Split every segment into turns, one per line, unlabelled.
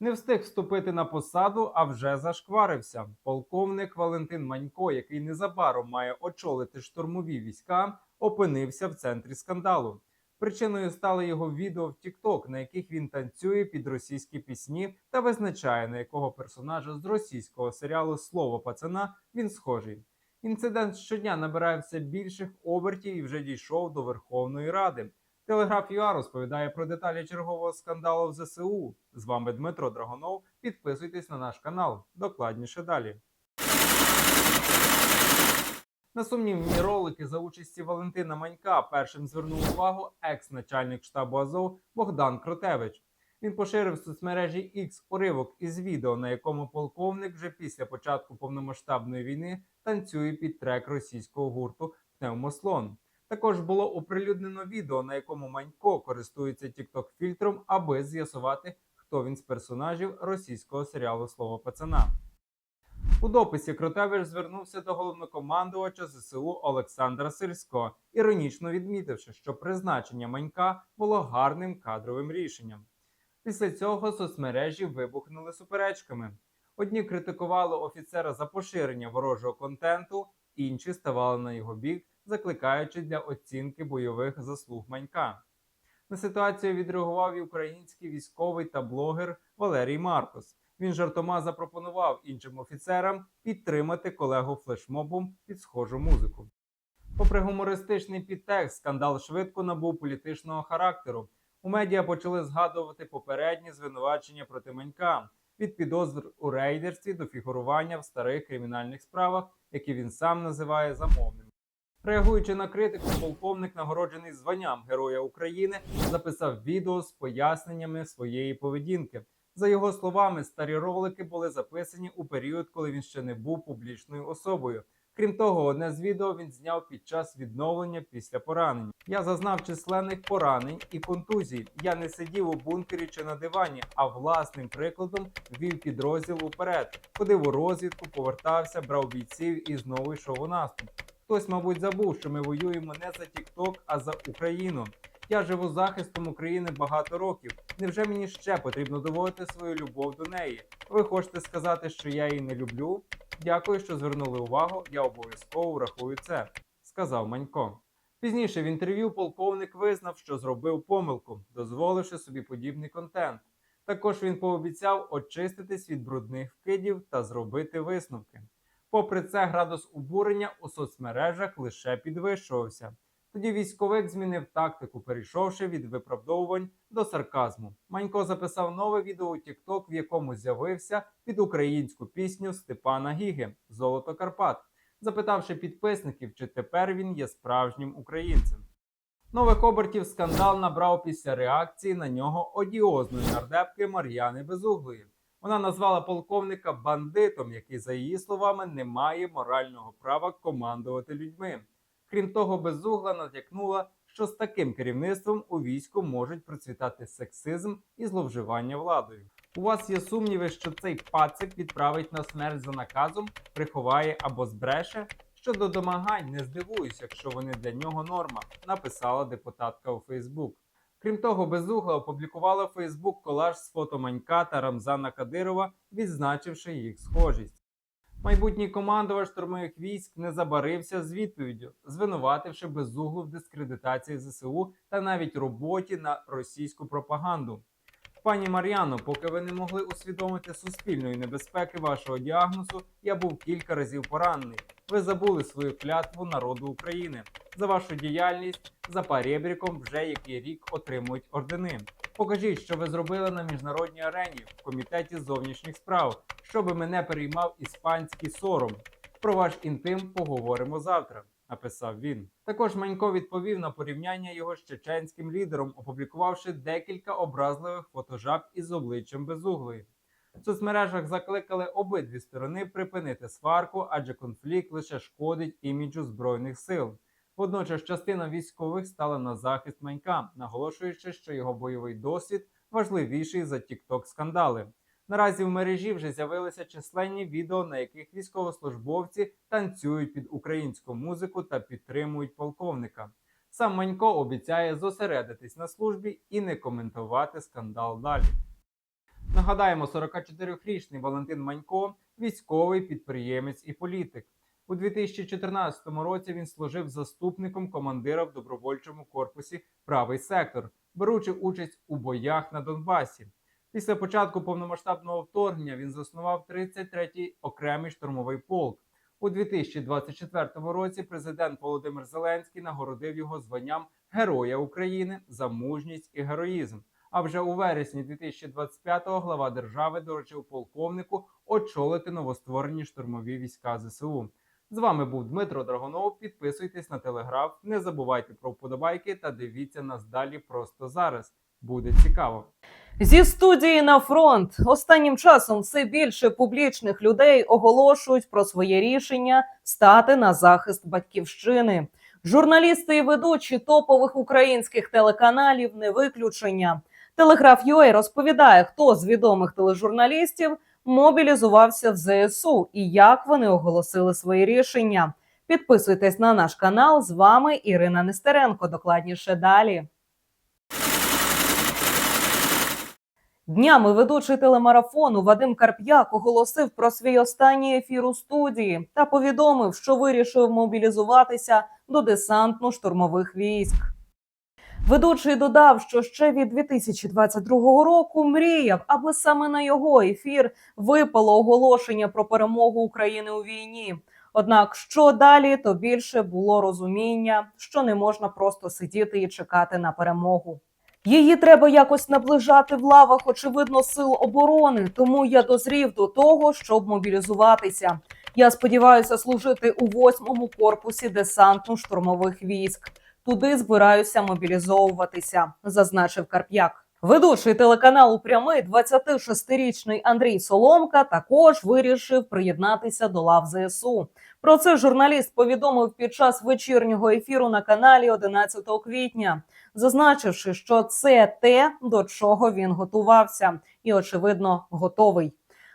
Не встиг вступити на посаду, а вже зашкварився. Полковник Валентин Манько, який незабаром має очолити штурмові війська, опинився в центрі скандалу. Причиною стало його відео в TikTok, на яких він танцює під російські пісні та визначає, на якого персонажа з російського серіалу Слово пацана він схожий. Інцидент щодня набирає все більших обертів і вже дійшов до Верховної Ради. Телеграф ЮА розповідає про деталі чергового скандалу в ЗСУ. З вами Дмитро Драгонов. Підписуйтесь на наш канал. Докладніше далі. На сумнівні ролики за участі Валентина Манька першим звернув увагу екс-начальник штабу Азов Богдан Кротевич. Він поширив в соцмережі X уривок із відео, на якому полковник вже після початку повномасштабної війни танцює під трек російського гурту Пневмослон. Також було оприлюднено відео, на якому Манько користується TikTok фільтром, аби з'ясувати, хто він з персонажів російського серіалу Слово пацана. У дописі Кротевич звернувся до головнокомандувача ЗСУ Олександра Сирського, іронічно відмітивши, що призначення Манька було гарним кадровим рішенням. Після цього соцмережі вибухнули суперечками. Одні критикували офіцера за поширення ворожого контенту, інші ставали на його бік, закликаючи для оцінки бойових заслуг Манька. На ситуацію відреагував і український військовий та блогер Валерій Маркос. Він жартома запропонував іншим офіцерам підтримати колегу флешмобом під схожу музику. Попри гумористичний підтекст, скандал швидко набув політичного характеру. У медіа почали згадувати попередні звинувачення проти Манька від підозр у рейдерстві до фігурування в старих кримінальних справах, які він сам називає замовними. Реагуючи на критику, полковник, нагороджений званням Героя України, записав відео з поясненнями своєї поведінки. За його словами, старі ролики були записані у період, коли він ще не був публічною особою. Крім того, одне з відео він зняв під час відновлення після поранень. Я зазнав численних поранень і контузій. Я не сидів у бункері чи на дивані, а власним прикладом вів підрозділ уперед. Ходив у розвідку, повертався, брав бійців і знову йшов у наступ. Хтось, мабуть, забув, що ми воюємо не за TikTok, а за Україну. Я живу захистом України багато років. Невже мені ще потрібно доводити свою любов до неї? Ви хочете сказати, що я її не люблю? Дякую, що звернули увагу. Я обов'язково врахую це, сказав Манько. Пізніше в інтерв'ю полковник визнав, що зробив помилку, дозволивши собі подібний контент. Також він пообіцяв очиститись від брудних вкидів та зробити висновки. Попри це, градус обурення у соцмережах лише підвищувався. Тоді військовик змінив тактику, перейшовши від виправдовувань до сарказму. Манько записав нове відео у TikTok, в якому з'явився під українську пісню Степана Гіги Золото Карпат, запитавши підписників, чи тепер він є справжнім українцем. Нових обертів скандал набрав після реакції на нього одіозної нардепки Мар'яни Безуглої. Вона назвала полковника бандитом, який, за її словами, не має морального права командувати людьми. Крім того, безугла натякнула, що з таким керівництвом у війську можуть процвітати сексизм і зловживання владою. У вас є сумніви, що цей пацик відправить на смерть за наказом, приховає або збреше? Щодо домагань, не здивуюсь, якщо вони для нього норма, написала депутатка у Фейсбук. Крім того, безугла опублікувала Фейсбук колаж з фото Манька та Рамзана Кадирова, відзначивши їх схожість. Майбутній командувач штурмових військ не забарився з відповіддю, звинувативши безуглу в дискредитації ЗСУ та навіть роботі на російську пропаганду. Пані Мар'яно, поки ви не могли усвідомити суспільної небезпеки вашого діагнозу, я був кілька разів поранений. Ви забули свою клятву народу України. За вашу діяльність за парєбріком вже який рік отримують ордени. Покажіть, що ви зробили на міжнародній арені в комітеті зовнішніх справ, щоби мене переймав іспанський сором. Про ваш інтим поговоримо завтра. Написав він. Також Манько відповів на порівняння його з чеченським лідером, опублікувавши декілька образливих фотожаб із обличчям безуглої. В соцмережах закликали обидві сторони припинити сварку, адже конфлікт лише шкодить іміджу збройних сил. Водночас частина військових стала на захист Манька, наголошуючи, що його бойовий досвід важливіший за тікток скандали. Наразі в мережі вже з'явилися численні відео, на яких військовослужбовці танцюють під українську музику та підтримують полковника. Сам Манько обіцяє зосередитись на службі і не коментувати скандал далі. Нагадаємо, 44-річний Валентин Манько військовий підприємець і політик. У 2014 році він служив заступником командира в добровольчому корпусі Правий сектор, беручи участь у боях на Донбасі. Після початку повномасштабного вторгнення він заснував 33-й окремий штурмовий полк. У 2024 році президент Володимир Зеленський нагородив його званням Героя України за мужність і героїзм. А вже у вересні 2025-го глава держави доручив полковнику очолити новостворені штурмові війська ЗСУ. З вами був Дмитро Драгонов. Підписуйтесь на телеграф, не забувайте про вподобайки та дивіться нас далі просто зараз. Буде цікаво.
Зі студії на фронт останнім часом все більше публічних людей оголошують про своє рішення стати на захист батьківщини. Журналісти і ведучі топових українських телеканалів не виключення. Телеграф UA розповідає, хто з відомих тележурналістів мобілізувався в ЗСУ і як вони оголосили свої рішення. Підписуйтесь на наш канал. З вами Ірина Нестеренко. Докладніше далі. Днями ведучий телемарафону Вадим Карп'як оголосив про свій останній ефір у студії та повідомив, що вирішив мобілізуватися до десантно-штурмових військ. Ведучий додав, що ще від 2022 року мріяв, аби саме на його ефір випало оголошення про перемогу України у війні. Однак, що далі, то більше було розуміння, що не можна просто сидіти і чекати на перемогу. Її треба якось наближати в лавах, очевидно, сил оборони. Тому я дозрів до того, щоб мобілізуватися. Я сподіваюся служити у восьмому корпусі десантно-штурмових військ. Туди збираюся мобілізовуватися, зазначив Карп'як. Ведучий телеканалу Прямий 26-річний Андрій Соломка також вирішив приєднатися до лав ЗСУ. Про це журналіст повідомив під час вечірнього ефіру на каналі 11 квітня, зазначивши, що це те, до чого він готувався, і очевидно готовий.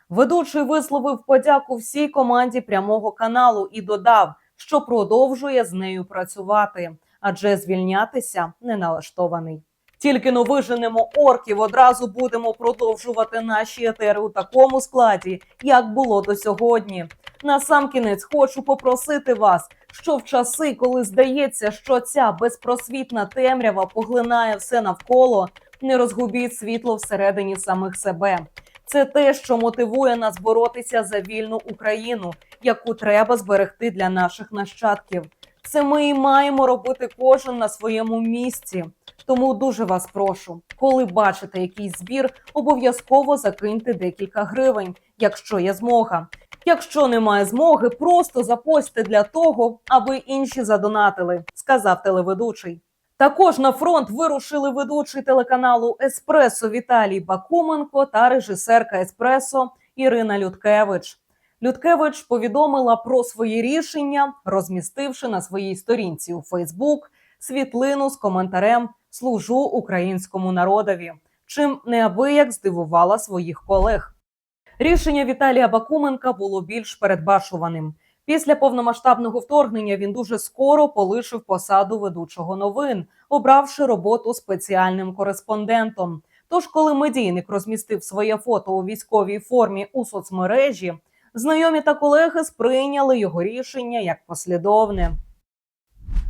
Ведучий висловив подяку всій команді прямого каналу і додав, що продовжує з нею працювати, адже звільнятися не налаштований. Тільки но виженемо орків, одразу будемо продовжувати наші етери у такому складі, як було до сьогодні. Насамкінець хочу попросити вас, що в часи, коли здається, що ця безпросвітна темрява поглинає все навколо, не розгубіть світло всередині самих себе. Це те, що мотивує нас боротися за вільну Україну, яку треба зберегти для наших нащадків. Це ми і маємо робити кожен на своєму місці. Тому дуже вас прошу, коли бачите якийсь збір, обов'язково закиньте декілька гривень, якщо є змога. Якщо немає змоги, просто запостьте для того, аби інші задонатили, сказав телеведучий. Також на фронт вирушили ведучий телеканалу Еспресо Віталій Бакуменко та режисерка Еспресо Ірина Людкевич. Людкевич повідомила про свої рішення, розмістивши на своїй сторінці у Фейсбук світлину з коментарем Служу українському народові, чим неабияк здивувала своїх колег. Рішення Віталія Бакуменка було більш передбачуваним. Після повномасштабного вторгнення він дуже скоро полишив посаду ведучого новин, обравши роботу спеціальним кореспондентом. Тож, коли медійник розмістив своє фото у військовій формі у соцмережі, знайомі та колеги сприйняли його рішення як послідовне.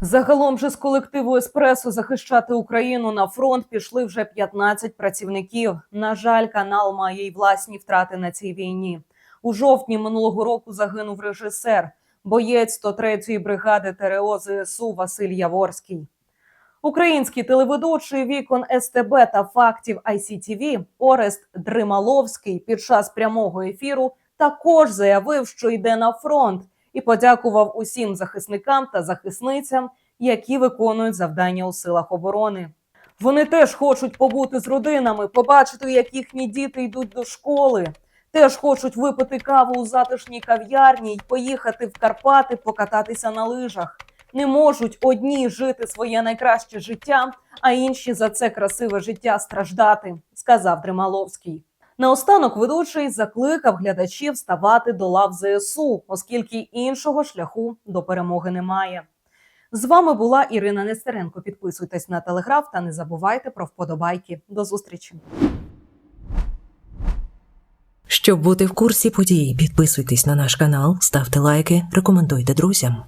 Загалом же з колективу Еспресо захищати Україну на фронт пішли вже 15 працівників. На жаль, канал має й власні втрати на цій війні. У жовтні минулого року загинув режисер, боєць 103-ї бригади ТРО ЗСУ Василь Яворський. Український телеведучий вікон СТБ та фактів ICTV Орест Дрималовський під час прямого ефіру також заявив, що йде на фронт, і подякував усім захисникам та захисницям, які виконують завдання у силах оборони. Вони теж хочуть побути з родинами, побачити, як їхні діти йдуть до школи. Теж хочуть випити каву у затишній кав'ярні й поїхати в Карпати покататися на лижах. Не можуть одні жити своє найкраще життя, а інші за це красиве життя страждати, сказав Дрималовський. Наостанок ведучий закликав глядачів ставати до лав ЗСУ, оскільки іншого шляху до перемоги немає. З вами була Ірина Нестеренко. Підписуйтесь на телеграф та не забувайте про вподобайки. До зустрічі.
Щоб бути в курсі подій, підписуйтесь на наш канал, ставте лайки, рекомендуйте друзям.